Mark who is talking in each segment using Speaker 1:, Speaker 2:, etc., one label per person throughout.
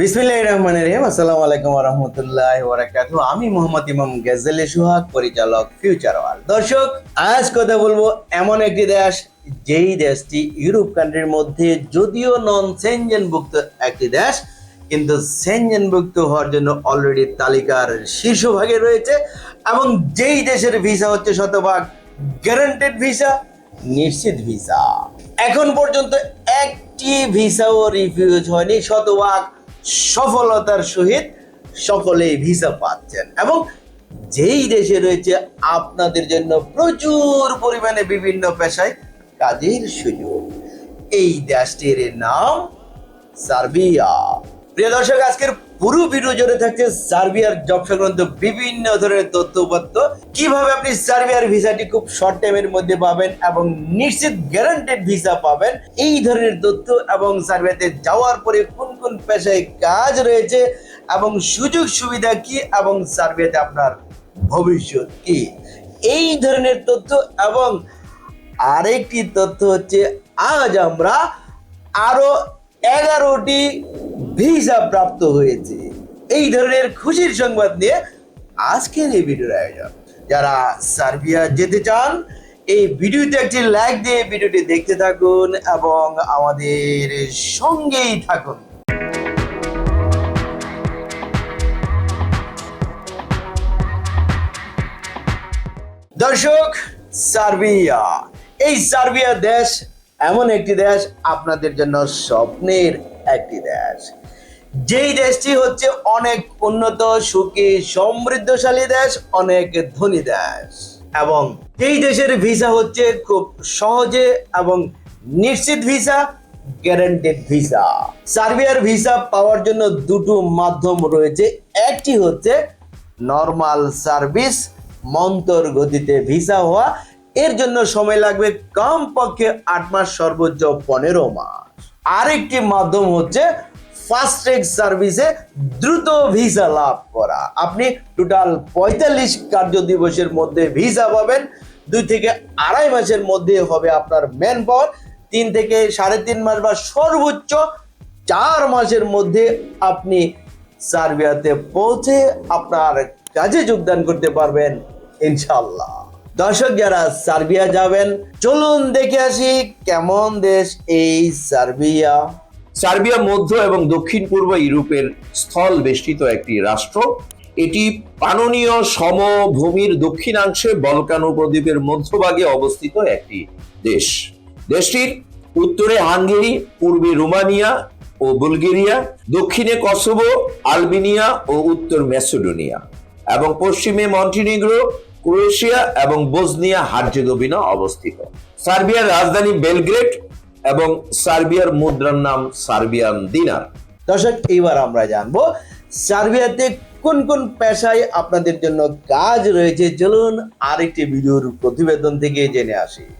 Speaker 1: বিসমিল্লাহ রহমানের রহিম আসসালামু আলাইকুম রহমতুল্লাহ ওরাকাতু আমি মোহাম্মদ ইমাম গেজেলে সুহাগ, পরিচালক ফিউচার ওয়ার্ল্ড দর্শক, আজ কথা বলব এমন একটি দেশ, যেই দেশটি ইউরোপ কান্ট্রির মধ্যে যদিও নন সেনজেনভুক্ত একটি দেশ, কিন্তু সেনজেনভুক্ত হওয়ার জন্য অলরেডি তালিকার শীর্ষভাগে রয়েছে এবং যেই দেশের ভিসা হচ্ছে শতভাগ গ্যারান্টেড ভিসা নিশ্চিত ভিসা এখন পর্যন্ত একটি ভিসাও রিফিউজ হয়নি, শতভাগ সফলতার সহিত সকলেই ভিসা পাচ্ছেন। এবং যেই দেশে রয়েছে, আপনাদের জন্য প্রচুর পরিমাণে বিভিন্ন পেশায় কাজের সুযোগ। এই দেশটির নাম সার্বিয়া। প্রিয় দর্শক, আজকের পুরো ভিডিও জুড়ে থাকছে সার্বিয়ার জব সংক্রান্ত বিভিন্ন ধরনের তথ্য উপাত্ত কীভাবে আপনি সার্বিয়ার ভিসাটি খুব শর্ট টাইমের মধ্যে পাবেন এবং নিশ্চিত গ্যারান্টেড ভিসা পাবেন, এই ধরনের তথ্য এবং সার্বিয়াতে যাওয়ার পরে কোন কোন পেশায় কাজ রয়েছে এবং সুযোগ সুবিধা কি এবং সার্বিয়াতে আপনার ভবিষ্যৎ কি? এই ধরনের তথ্য এবং আরেকটি তথ্য হচ্ছে, আজ আমরা আরও এগারোটি ভিসা প্রাপ্ত হয়েছে। এই ধরনের খুশির সংবাদ নিয়ে আজকের এই ভিডিওর আয়োজন। যারা সার্বিয়া যেতে চান, এই ভিডিওতে একটি লাইক দিয়ে ভিডিওটি দেখতে থাকুন এবং আমাদের সঙ্গেই থাকুন। দর্শক, সার্বিয়া। এই সার্বিয়া দেশ এমন একটি দেশ আপনাদের জন্য স্বপ্নের একটি দেশ। যেই দেশটি হচ্ছে অনেক উন্নত, সুখী, সমৃদ্ধশালী দেশ, অনেক ধনী দেশ। এবং এই দেশের ভিসা হচ্ছে খুব সহজে এবং নিশ্চিত ভিসা গ্যারান্টেড ভিসা। সার্বিয়ার ভিসা পাওয়ার জন্য দুটো মাধ্যম রয়েছে। একটি হচ্ছে নর্মাল সার্ভিস মন্তর গতিতে ভিসা হওয়া এর জন্য সময় লাগবে কম পক্ষে আট মাস, সর্বোচ্চ পনেরো মাস। আরেকটি মাধ্যম হচ্ছে ফাস্ট ট্র্যাক সার্ভিসে দ্রুত ভিসা লাভ করা। আপনি টোটাল পঁয়তাল্লিশ কার্য দিবসের মধ্যে ভিসা পাবেন। দুই থেকে আড়াই মাসের মধ্যে হবে আপনার ম্যান পাওয়ার তিন থেকে সাড়ে তিন মাস বা সর্বোচ্চ চার মাসের মধ্যে আপনি সার্বিয়াতে পৌঁছে আপনার কাজে যোগদান করতে পারবেন ইনশাল্লাহ দর্শক যারা সার্বিয়া যাবেন। চলুন দেখে আসি কেমন দেশ এই সার্বিয়া।
Speaker 2: সার্বিয়া মধ্য এবং দক্ষিণ পূর্ব ইউরোপের স্থল বেষ্টিত একটি রাষ্ট্র। এটি পাননীয় সমভূমির দক্ষিণাংশে বলকান উপদ্বীপের মধ্যভাগে অবস্থিত একটি দেশ। দেশটির উত্তরে হাঙ্গেরি, পূর্বে রোমানিয়া ও বুলগেরিয়া, দক্ষিণে কসোভো, আলবেনিয়া ও উত্তর ম্যাসেডোনিয়া এবং পশ্চিমে মন্টিনিগ্রো ক্রোয়েশিয়া এবং বোসনিয়া হার্জেগোভিনা অবস্থিত। সার্বিয়ার রাজধানী বেলগ্রেড এবং সার্বিয়ার মুদ্রার নাম সার্বিয়ান দিনার।
Speaker 1: দর্শক, এইবার আমরা জানব সার্বিয়াতে কোন কোন পেশায় আপনাদের জন্য কাজ রয়েছে। চলুন আরেকটি ভিডিওর প্রতিবেদন থেকে জেনে আসি।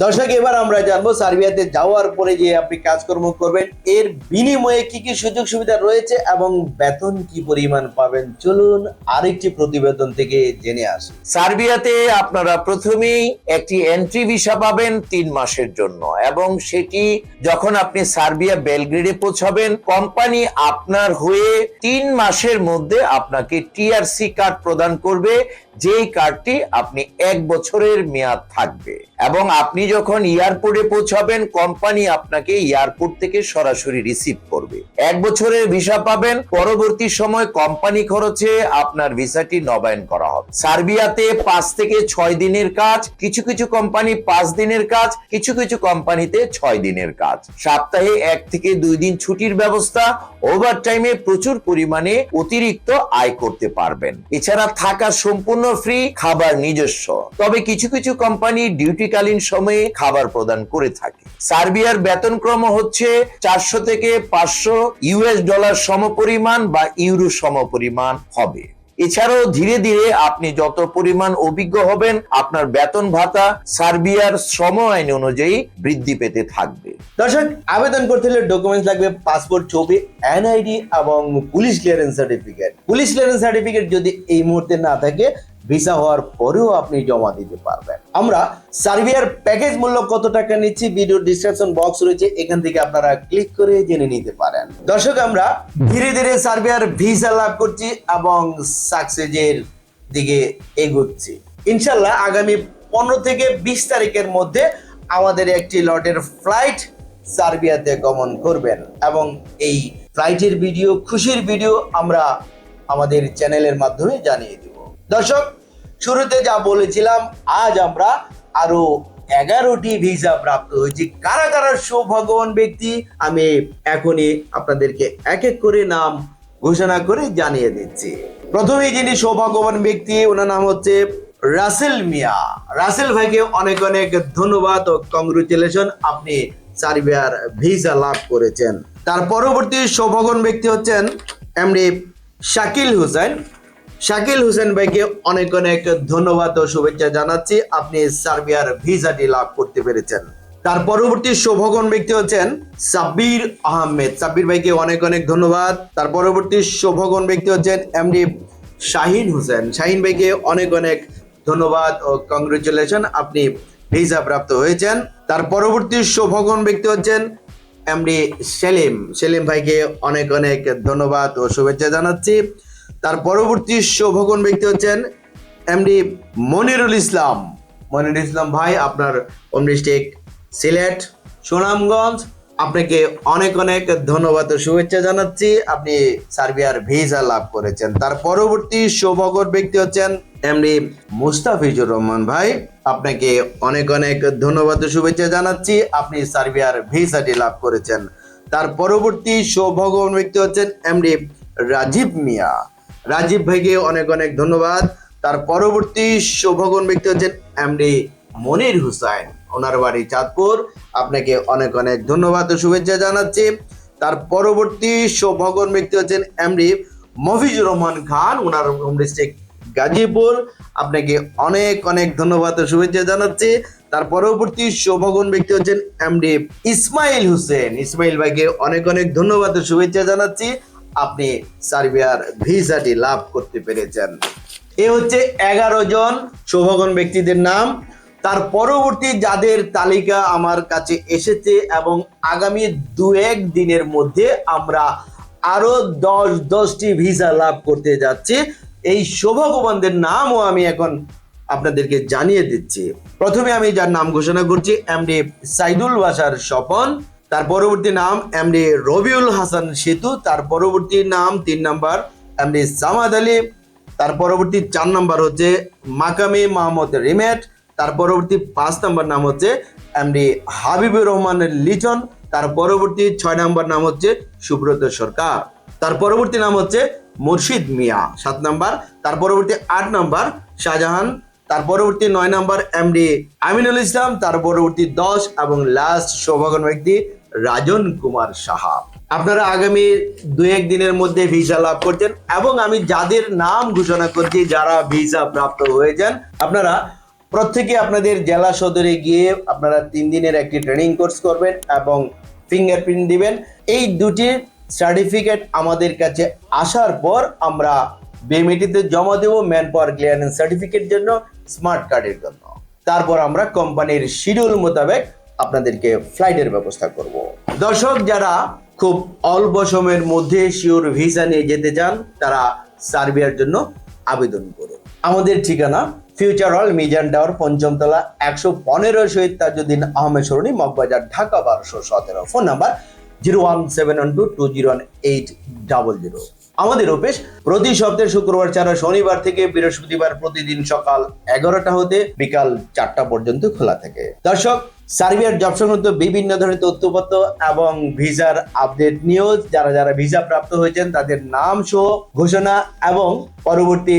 Speaker 1: দর্শক, এবার আমরা জানব সার্বিয়াতে যাওয়ার পরে যে আপনি কাজকর্ম করবেন, এর বিনিময়ে কি কি সুযোগ সুবিধা রয়েছে এবং বেতন কি পরিমাণ পাবেন? চলুন আরেকটি প্রতিবেদন থেকে জেনে আসি।
Speaker 2: সার্বিয়াতে আপনারা প্রথমেই একটি এন্ট্রি ভিসা পাবেন তিন মাসের জন্য এবং সেটি যখন আপনি সার্বিয়া বেলগ্রেডে পৌঁছাবেন কোম্পানি আপনার হয়ে তিন মাসের মধ্যে আপনাকে টিআরসি কার্ড প্রদান করবে, যেই কার্ডটি আপনি এক বছরের মেয়াদ থাকবে এবং আপনি যখন এয়ারপোর্টে পৌঁছাবেন, কোম্পানি আপনাকে এয়ারপোর্ট থেকে সরাসরি রিসিভ করবে। এক বছরের ভিসা পাবেন, পরবর্তী সময় কোম্পানি খরচে আপনার ভিসাটি নবায়ন করা হবে। সার্বিয়াতে পাঁচ থেকে ছয় দিনের কাজ, কিছু কিছু কোম্পানি পাঁচ দিনের কাজ, কিছু কিছু কোম্পানিতে ছয় দিনের কাজ। সপ্তাহে এক থেকে দুই দিন ছুটির ব্যবস্থা ওভার টাইমে প্রচুর পরিমাণে অতিরিক্ত আয় করতে পারবেন। এছাড়া থাকা সম্পূর্ণ ফ্রি খাবার নিজস্ব। তবে কিছু কিছু কোম্পানি ডিউটিকালীন সময়ে খাবার প্রদান করে থাকে। সার্বিয়ার বেতনক্রম হচ্ছে চারশো থেকে পাঁচশো ইউএস ডলার সমপরিমাণ বা ইউরো সমপরিমাণ হবে। এছাড়াও ধীরে ধীরে আপনি যত পরিমাণ অভিজ্ঞ হবেন, আপনার বেতন ভাতা সার্বিয়ার শ্রম আইন অনুযায়ী বৃদ্ধি পেতে থাকবে।
Speaker 1: দর্শক, আবেদন করতে হলে ডকুমেন্টস লাগবে পাসপোর্ট ছবি এনআইডি এবং police clearance certificate police clearance certificate যদি এই মুহূর্তে না থাকে ভিসা হওয়ার পরেও আপনি জমা দিতে পারবেন। আমরা সার্বিয়ার প্যাকেজ মূল্য কত টাকা নিচ্ছি? ভিডিও ডিসক্রিপশন বক্স রয়েছে, এখান থেকে আপনারা ক্লিক করে জেনে নিতে পারেন। দর্শক, আমরা ধীরে ধীরে সার্ভিয়ার ভিসা লাভ করছি এবং সাকসেসের দিকে এগোচ্ছি। ইনশাল্লাহ আগামী পনেরো থেকে বিশ তারিখের মধ্যে আমাদের একটি লটের ফ্লাইট সার্বিয়াতে গমন করবেন এবং এই ফ্লাইটের ভিডিও খুশির ভিডিও আমরা আমাদের চ্যানেলের মাধ্যমে জানিয়ে দিব। দর্শক শুরুতে যা বলেছিলাম, আজ আমরা আরও এগারোটি ভিসা প্রাপ্ত হয়েছি। কারা কারা সৌভাগ্যবান ব্যক্তি, আমি এখনই আপনাদেরকে এক এক করে নাম ঘোষণা করে জানিয়ে দিচ্ছি। প্রথমেই যিনি সৌভাগ্যবান ব্যক্তি, ওনার নাম হচ্ছে রাসেল মিয়া। রাসেল ভাইকে অনেক অনেক ধন্যবাদ ও কংগ্রেচুলেশন আপনি সার্বিয়ার ভিসা লাভ করেছেন। তার পরবর্তী সৌভাগ্যবান ব্যক্তি হচ্ছেন এমডি শাকিল হোসেন। শাকিল হোসেন ভাইকে অনেক অনেক ধন্যবাদ ও শুভেচ্ছা জানাচ্ছি। আপনি সার্বিয়ার ভিসাটি লাভ করতে পেরেছেন। তার পরবর্তী সৌভাগ্যবান ব্যক্তি হচ্ছেন সাব্বির আহমেদ। সাব্বির ভাইকে অনেক অনেক ধন্যবাদ। তার পরবর্তী সৌভাগ্যবান ব্যক্তি হচ্ছেন এমডি শাহিন হোসেন। শাহিন ভাইকে অনেক অনেক ধন্যবাদ ও কংগ্রেচুলেশন আপনি ভিসা প্রাপ্ত হয়েছেন। তার পরবর্তী সৌভাগ্যবান ব্যক্তি হচ্ছেন এমডি সেলিম। সেলিম ভাইকে অনেক অনেক ধন্যবাদ ও শুভেচ্ছা জানাচ্ছি। তার পরবর্তী সৌভাগ্যবান ব্যক্তি হচ্ছেন এমডি মনিরুল ইসলাম। মনিরুল ইসলাম ভাই, আপনার হোম ডিস্ট্রিক্ট সিলেট, সুনামগঞ্জ। আপনাকে অনেক অনেক ধন্যবাদ ও শুভেচ্ছা জানাচ্ছি। আপনি সার্বিয়ার ভিসা লাভ করেছেন। তার পরবর্তী সৌভাগ্যর ব্যক্তি হচ্ছেন এমডি মুস্তাফিজুর রহমান ভাই। আপনাকে অনেক অনেক ধন্যবাদ ও শুভেচ্ছা জানাচ্ছি। আপনি সার্বিয়ার ভিসাটি লাভ করেছেন। তার পরবর্তী সৌভাগ্যবান ব্যক্তি হচ্ছেন এমডি রাজীব মিয়া। রাজীব ভাইকে অনেক অনেক ধন্যবাদ। তার পরবর্তী সৌভাগ্যবান ব্যক্তি হচ্ছেন এমডি মনির হুসাইন। ওনার বাড়ি চাঁদপুর। আপনাকে অনেক অনেক ধন্যবাদ ও শুভেচ্ছা জানাচ্ছি। তার পরবর্তী সৌভাগ্যবান ব্যক্তি হচ্ছেন এমডি মফিজুর রহমান খান। ওনার হোম ডিস্ট্রিক্ট গাজীপুর। আপনাকে অনেক অনেক ধন্যবাদ ও শুভেচ্ছা জানাচ্ছি। তার পরবর্তী সৌভাগ্যবান ব্যক্তি হচ্ছেন এমডি ইসমাইল হোসেন। ইসমাইল ভাইকে অনেক অনেক ধন্যবাদ ও শুভেচ্ছা জানাচ্ছি। আপনি সার্বিয়ার ভিসাটি লাভ করতে পেরেছেন। এ হচ্ছে এগারো জন সৌভাগ্যবান ব্যক্তিদের নাম। তার পরবর্তী যাদের তালিকা আমার কাছে এসেছে এবং আগামী দু এক দিনের মধ্যে আমরা আরও দশ, দশটি ভিসা লাভ করতে যাচ্ছি। এই সৌভাগ্যবানদের নামও আমি এখন আপনাদেরকে জানিয়ে দিচ্ছি। প্রথমে আমি যার নাম ঘোষণা করছি এমডি সাইদুল বাসার স্বপন। তার পরবর্তী নাম এমডি রবিউল হাসান সেতু, তার পরবর্তী নাম তিন নাম্বার এমডি জামাদ আলী, তার পরবর্তী চার নাম্বার হচ্ছে মাকামি মাহমুদ রিমেট, তার পরবর্তী পাঁচ নাম্বার নাম হচ্ছে এমডি হাবিবুর রহমান লিটন, তার পরবর্তী ছয় নাম্বার নাম হচ্ছে সুব্রত সরকার। তার পরবর্তী নাম হচ্ছে মুর্শিদ মিয়া, সাত নাম্বার। তার পরবর্তী আট নাম্বার শাহজাহান, তার পরবর্তী নয় নাম্বার এমডি আমিনুল ইসলাম, তার পরবর্তী দশ এবং লাস্ট সৌভাগ্য ব্যক্তি রাজন কুমার সাহা। আপনারা আগামী দু এক দিনের মধ্যে ভিসা লাভ করছেন এবং আমি যাদের নাম ঘোষণা করছি, যারা ভিসা প্রাপ্ত হয়েছেন, আপনারা প্রত্যেকে আপনাদের জেলা সদরে গিয়ে আপনারা তিন দিনের একটি ট্রেনিং কোর্স করবেন এবং ফিঙ্গারপ্রিন্ট দিবেন। এই দুটি সার্টিফিকেট আমাদের কাছে আসার পর আমরা বিএমইটিতে জমা দেব ম্যান পাওয়ার ক্লিয়ারেন্স সার্টিফিকেট জন্য স্মার্ট কার্ডের জন্য। তারপর আমরা কোম্পানির শিডিউল মোতাবেক আপনাদেরকে ফ্লাইটের ব্যবস্থা করব। দর্শক, যারা খুব অল্প সময়ের মধ্যে শিওর ভিসা নিয়ে যেতে চান, তারা সার্বিয়ার জন্য আবেদন করুন। আমাদের ঠিকানা ফিউচার হল মিজান টাওয়ার পঞ্চমতলা, একশো পনেরো শহীদ তাজুদ্দিন আহমেদ সরণি, মগবাজার, ঢাকা, বারোশো সতেরো। Phone number zero one seven one two two zero one eight double zero. আমাদের অফিস প্রতি সপ্তাহে শুক্রবার ছাড়া শনিবার থেকে বৃহস্পতিবার প্রতিদিন সকাল এগারোটা হতে বিকাল চারটা পর্যন্ত খোলা থাকে। দর্শক সার্বিয়ার জব সংক্রান্ত বিভিন্ন ধরনের তথ্যপত্র এবং ভিসার আপডেট নিউজ, যারা যারা ভিসা প্রাপ্ত হয়েছেন তাদের নাম সহ ঘোষণা এবং পরবর্তী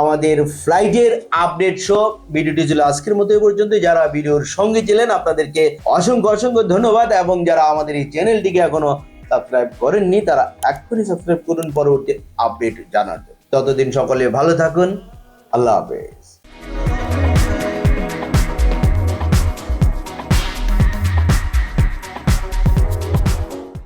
Speaker 1: আমাদের ফ্লাইটের আপডেট সহ ভিডিওটি ছিল আজকের মতো পর্যন্ত যারা ভিডিওর সঙ্গে ছিলেন, আপনাদেরকে অসংখ্য অসংখ্য ধন্যবাদ এবং যারা আমাদের এই চ্যানেলটিকে এখনও সাবস্ক্রাইব করেননি, তারা এক্ষুনি সাবস্ক্রাইব করুন, পরবর্তী আপডেট জানার ততদিন সকলে ভালো থাকুন। আল্লাহ হাফেজ।